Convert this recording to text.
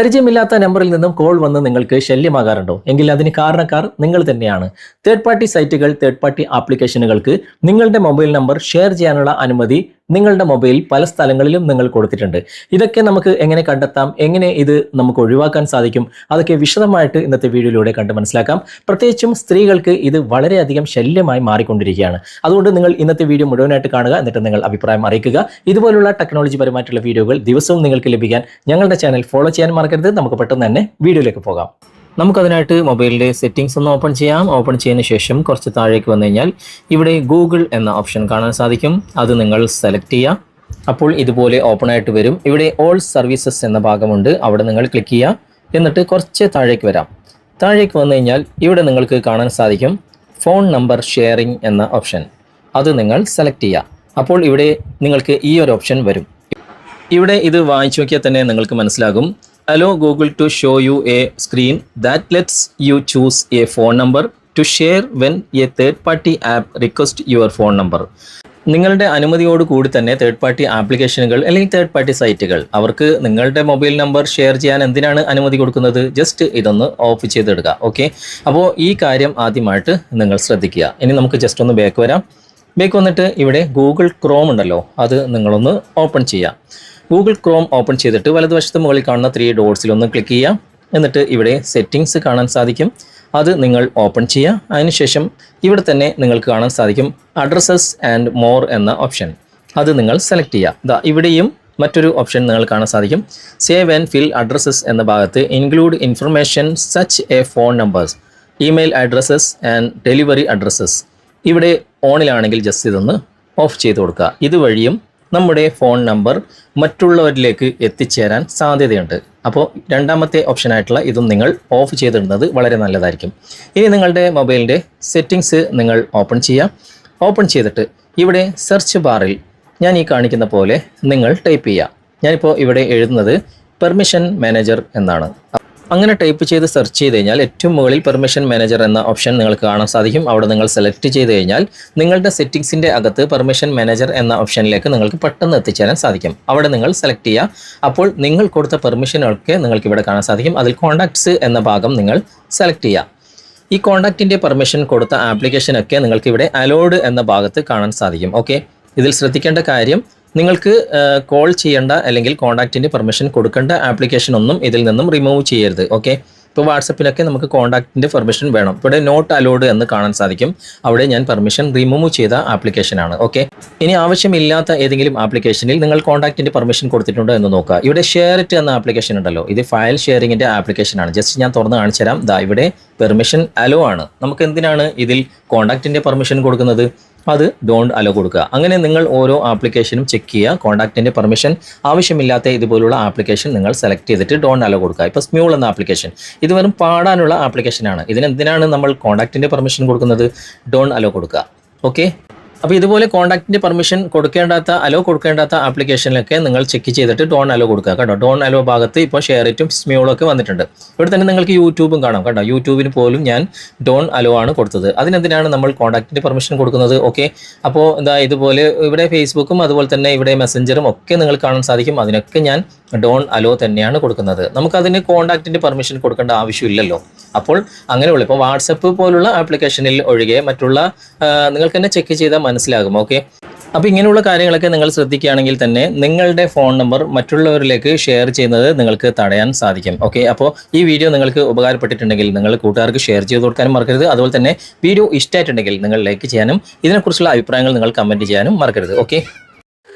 പരിചയമില്ലാത്ത നമ്പറിൽ നിന്നും കോൾ വന്ന് നിങ്ങൾക്ക് ശല്യമാകാറുണ്ടോ? എങ്കിൽ അതിന് കാരണക്കാർ നിങ്ങൾ തന്നെയാണ്. തേർഡ് പാർട്ടി സൈറ്റുകൾ തേർഡ് പാർട്ടി ആപ്ലിക്കേഷനുകൾക്ക് നിങ്ങളുടെ മൊബൈൽ നമ്പർ ഷെയർ ചെയ്യാനുള്ള അനുമതി നിങ്ങളുടെ മൊബൈൽ പല സ്ഥലങ്ങളിലും നിങ്ങൾ കൊടുത്തിട്ടുണ്ട്. ഇതൊക്കെ നമുക്ക് എങ്ങനെ കണ്ടെത്താം? എങ്ങനെ ഇത് നമുക്ക് ഒഴിവാക്കാൻ സാധിക്കും? അതൊക്കെ വിശദമായിട്ട് ഇന്നത്തെ വീഡിയോയിലൂടെ കണ്ട് മനസ്സിലാക്കാം. പ്രത്യേകിച്ചും സ്ത്രീകൾക്ക് ഇത് വളരെയധികം ശല്യമായി മാറിക്കൊണ്ടിരിക്കുകയാണ്. അതുകൊണ്ട് നിങ്ങൾ ഇന്നത്തെ വീഡിയോ മുഴുവനായിട്ട് കാണുക എന്നിട്ട് നിങ്ങൾ അഭിപ്രായം അറിയിക്കുക. ഇതുപോലുള്ള ടെക്നോളജി പരമായിട്ടുള്ള വീഡിയോകൾ ദിവസവും നിങ്ങൾക്ക് ലഭിക്കാൻ ഞങ്ങളുടെ ചാനൽ ഫോളോ ചെയ്യാൻ മറക്കരുത്. നമുക്ക് പെട്ടെന്ന് തന്നെ വീഡിയോയിലേക്ക് പോകാം. നമുക്കതിനായിട്ട് മൊബൈലിന്റെ സെറ്റിംഗ്സ് ഒന്ന് ഓപ്പൺ ചെയ്യാം. ഓപ്പൺ ചെയ്യുന്ന ശേഷം കുറച്ച് താഴേക്ക് വന്നു കഴിഞ്ഞാൽ ഇവിടെ ഗൂഗിൾ എന്ന ഓപ്ഷൻ കാണാൻ സാധിക്കും. അത് നിങ്ങൾ സെലക്ട് ചെയ്യുക. അപ്പോൾ ഇതുപോലെ ഓപ്പൺ ആയിട്ട് വരും. ഇവിടെ ഓൾ സർവീസസ് എന്ന ഭാഗമുണ്ട്. അവിടെ നിങ്ങൾ ക്ലിക്ക് ചെയ്യുക. എന്നിട്ട് കുറച്ച് താഴേക്ക് വരാം. താഴേക്ക് വന്നു കഴിഞ്ഞാൽ ഇവിടെ നിങ്ങൾക്ക് കാണാൻ സാധിക്കും ഫോൺ നമ്പർ ഷെയറിംഗ് എന്ന ഓപ്ഷൻ അത് നിങ്ങൾ സെലക്ട് ചെയ്യുക. അപ്പോൾ ഇവിടെ നിങ്ങൾക്ക് ഈ ഒരു ഓപ്ഷൻ വരും. ഇവിടെ ഇത് വായിച്ചു നോക്കിയാൽ തന്നെ നിങ്ങൾക്ക് മനസ്സിലാകും. Allow Google to show you a screen that lets you choose a phone number to share when a third party app request your phone number. നിങ്ങളുടെ അനുമതിയോട് കൂടി തന്നെ തേർഡ് പാർട്ടി ആപ്ലിക്കേഷനുകൾ അല്ലെങ്കിൽ തേർഡ് പാർട്ടി സൈറ്റുകൾ അവർക്ക് നിങ്ങളുടെ മൊബൈൽ നമ്പർ ഷെയർ ചെയ്യാൻ എന്തിനാണ് അനുമതി കൊടുക്കുന്നത്? ജസ്റ്റ് ഇതൊന്ന് ഓഫ് ചെയ്തെടുക്കുക ഓക്കെ അപ്പോൾ ഈ കാര്യം ആദ്യമായിട്ട് നിങ്ങൾ ശ്രദ്ധിക്കുക. ഇനി നമുക്ക് ജസ്റ്റ് ഒന്ന് ബാക്ക് വരാം. ബാക്ക് വന്നിട്ട് ഇവിടെ ഗൂഗിൾ ക്രോം ഉണ്ടല്ലോ അത് നിങ്ങളൊന്ന് ഓപ്പൺ ചെയ്യാം. ഗൂഗിൾ ക്രോം ഓപ്പൺ ചെയ്തിട്ട് വലതുവശത്ത് മുകളിൽ കാണുന്ന ത്രീ ഡോട്ട്സിൽ ഒന്ന് ക്ലിക്ക് ചെയ്യാം എന്നിട്ട് ഇവിടെ സെറ്റിങ്സ് കാണാൻ സാധിക്കും. അത് നിങ്ങൾ ഓപ്പൺ ചെയ്യുക. അതിനുശേഷം ഇവിടെ തന്നെ നിങ്ങൾക്ക് കാണാൻ സാധിക്കും അഡ്രസ്സസ് ആൻഡ് മോർ എന്ന ഓപ്ഷൻ അത് നിങ്ങൾ സെലക്ട് ചെയ്യുക. ഇതാ ഇവിടെയും മറ്റൊരു ഓപ്ഷൻ നിങ്ങൾ കാണാൻ സാധിക്കും. സേവ് ആൻഡ് ഫിൽ അഡ്രസ്സസ് എന്ന ഭാഗത്ത് include information such a phone numbers email addresses and delivery addresses ഇവിടെ ഓണിലാണെങ്കിൽ ജസ്റ്റ് ഇതൊന്ന് ഓഫ് ചെയ്ത് കൊടുക്കുക. ഇതുവഴിയും നമ്മുടെ ഫോൺ നമ്പർ മറ്റുള്ളവരിലേക്ക് എത്തിച്ചേരാൻ സാധ്യതയുണ്ട്. അപ്പോൾ രണ്ടാമത്തെ ഓപ്ഷനായിട്ടുള്ള ഇതും നിങ്ങൾ ഓഫ് ചെയ്തിടുന്നത് വളരെ നല്ലതായിരിക്കും. ഇനി നിങ്ങളുടെ മൊബൈലിന്റെ സെറ്റിങ്സ് നിങ്ങൾ ഓപ്പൺ ചെയ്യാം. ഓപ്പൺ ചെയ്തിട്ട് ഇവിടെ സെർച്ച് ബാറിൽ ഞാൻ ഈ കാണിക്കുന്ന പോലെ നിങ്ങൾ ടൈപ്പ് ചെയ്യുക ഞാനിപ്പോൾ ഇവിടെ എഴുതുന്നത് പെർമിഷൻ മാനേജർ എന്നാണ്. അങ്ങനെ ടൈപ്പ് ചെയ്ത് സെർച്ച് ചെയ്ത് കഴിഞ്ഞാൽ ഏറ്റവും മുകളിൽ പെർമിഷൻ മാനേജർ എന്ന ഓപ്ഷൻ നിങ്ങൾക്ക് കാണാൻ സാധിക്കും. അവിടെ നിങ്ങൾ സെലക്ട് ചെയ്ത് കഴിഞ്ഞാൽ നിങ്ങളുടെ സെറ്റിംഗ്സിന്റെ അകത്ത് പെർമിഷൻ മാനേജർ എന്ന ഓപ്ഷനിലേക്ക് നിങ്ങൾക്ക് പെട്ടെന്ന് എത്തിച്ചേരാൻ സാധിക്കും. അവിടെ നിങ്ങൾ സെലക്ട് ചെയ്യുക. അപ്പോൾ നിങ്ങൾ കൊടുത്ത പെർമിഷനൊക്കെ നിങ്ങൾക്ക് ഇവിടെ കാണാൻ സാധിക്കും. അതിൽ കോൺടാക്ട്സ് എന്ന ഭാഗം നിങ്ങൾ സെലക്ട് ചെയ്യുക. ഈ കോൺടാക്റ്റിന്റെ പെർമിഷൻ കൊടുത്ത ആപ്ലിക്കേഷനൊക്കെ നിങ്ങൾക്ക് ഇവിടെ അലോഡ് എന്ന ഭാഗത്ത് കാണാൻ സാധിക്കും. ഓക്കെ ഇതിൽ ശ്രദ്ധിക്കേണ്ട കാര്യം നിങ്ങൾക്ക് കോൾ ചെയ്യേണ്ട അല്ലെങ്കിൽ കോൺടാക്റ്റിന്റെ പെർമിഷൻ കൊടുക്കേണ്ട ആപ്ലിക്കേഷൻ ഒന്നും ഇതിൽ നിന്നും റിമൂവ് ചെയ്യരുത് ഓക്കെ ഇപ്പോൾ വാട്സപ്പിലൊക്കെ നമുക്ക് കോൺടാക്റ്റിന്റെ പെർമിഷൻ വേണം. ഇവിടെ നോട്ട് അലോഡ് എന്ന് കാണാൻ സാധിക്കും. അവിടെ ഞാൻ പെർമിഷൻ റിമൂവ് ചെയ്ത ആപ്ലിക്കേഷനാണ് ഓക്കെ ഇനി ആവശ്യമില്ലാത്ത ഏതെങ്കിലും ആപ്ലിക്കേഷനിൽ നിങ്ങൾ കോൺടാക്റ്റിന്റെ പെർമിഷൻ കൊടുത്തിട്ടുണ്ടോ എന്ന് നോക്കുക. ഇവിടെ ഷെയർ ഇറ്റ് എന്ന ആപ്ലിക്കേഷൻ ഉണ്ടല്ലോ. ഇത് ഫയൽ ഷെയറിങ്ങിന്റെ ആപ്ലിക്കേഷനാണ് ജസ്റ്റ് ഞാൻ തുറന്ന് കാണിച്ചു തരാം. ദാ ഇവിടെ പെർമിഷൻ അലോ ആണ്. നമുക്ക് എന്തിനാണ് ഇതിൽ കോൺടാക്റ്റിന്റെ പെർമിഷൻ കൊടുക്കുന്നത്? അത് ഡോണ്ട് അലോ കൊടുക്കുക. അങ്ങനെ നിങ്ങൾ ഓരോ ആപ്ലിക്കേഷനും ചെക്ക് ചെയ്യുക. കോൺടാക്റ്റിന്റെ പെർമിഷൻ ആവശ്യമില്ലാത്ത ഇതുപോലുള്ള ആപ്ലിക്കേഷൻ നിങ്ങൾ സെലക്ട് ചെയ്തിട്ട് ഡോണ്ട് അലോ കൊടുക്കുക. ഇപ്പോൾ സ്മ്യൂൾ എന്ന ആപ്ലിക്കേഷൻ ഇത് വെറും പാടാനുള്ള ആപ്ലിക്കേഷനാണ് ഇതിനെന്തിനാണ് നമ്മൾ കോൺടാക്റ്റിന്റെ പെർമിഷൻ കൊടുക്കുന്നത്? ഡോണ്ട് അലോ കൊടുക്കുക. ഓക്കെ അപ്പോൾ ഇതുപോലെ കോൺടാക്റ്റിന്റെ പെർമിഷൻ കൊടുക്കേണ്ടാത്ത അലോ കൊടുക്കേണ്ടാത്ത ആപ്ലിക്കേഷനിലൊക്കെ നിങ്ങൾ ചെക്ക് ചെയ്തിട്ട് ഡോൺ അലോ കൊടുക്കുക കേട്ടോ. ഡോൺ അലോ ഭാഗത്ത് ഇപ്പോൾ ഷെയറിറ്റും ഒക്കെ വന്നിട്ടുണ്ട്. ഇവിടെ തന്നെ നിങ്ങൾക്ക് യൂട്യൂബും കാണാം കേട്ടോ. യൂട്യൂബിന് പോലും ഞാൻ ഡോൺ അലോ ആണ് കൊടുത്തത്. അതിനെന്തിനാണ് നമ്മൾ കോൺടാക്റ്റിന്റെ പെർമിഷൻ കൊടുക്കുന്നത്? ഓക്കെ അപ്പോൾ എന്താ ഇതുപോലെ ഇവിടെ ഫേസ്ബുക്കും അതുപോലെ തന്നെ ഇവിടെ മെസ്സഞ്ചറും ഒക്കെ നിങ്ങൾ കാണാൻ സാധിക്കും. അതിനൊക്കെ ഞാൻ ഡോൺ അലോ തന്നെയാണ് കൊടുക്കുന്നത്. നമുക്കതിന് കോൺടാക്റ്റിന്റെ പെർമിഷൻ കൊടുക്കേണ്ട ആവശ്യമില്ലല്ലോ. അപ്പോൾ അങ്ങനെയുള്ള ഇപ്പോൾ വാട്സപ്പ് പോലുള്ള ആപ്ലിക്കേഷനിൽ ഒഴികെ മറ്റുള്ള നിങ്ങൾക്ക് തന്നെ ചെക്ക് ചെയ്താൽ മനസ്സിലാകും ഓക്കെ അപ്പോൾ ഇങ്ങനെയുള്ള കാര്യങ്ങളൊക്കെ നിങ്ങൾ ശ്രദ്ധിക്കുകയാണെങ്കിൽ തന്നെ നിങ്ങളുടെ ഫോൺ നമ്പർ മറ്റുള്ളവരിലേക്ക് ഷെയർ ചെയ്യുന്നത് നിങ്ങൾക്ക് തടയാൻ സാധിക്കും ഓക്കെ അപ്പോൾ ഈ വീഡിയോ നിങ്ങൾക്ക് ഉപകാരപ്പെട്ടിട്ടുണ്ടെങ്കിൽ നിങ്ങൾ കൂട്ടുകാർക്ക് ഷെയർ ചെയ്ത് കൊടുക്കാനും മറക്കരുത്. അതുപോലെ തന്നെ വീഡിയോ ഇഷ്ടമായിട്ടുണ്ടെങ്കിൽ നിങ്ങൾ ലൈക്ക് ചെയ്യാനും ഇതിനെക്കുറിച്ചുള്ള അഭിപ്രായങ്ങൾ നിങ്ങൾ കമന്റ് ചെയ്യാനും മറക്കരുത് ഓക്കെ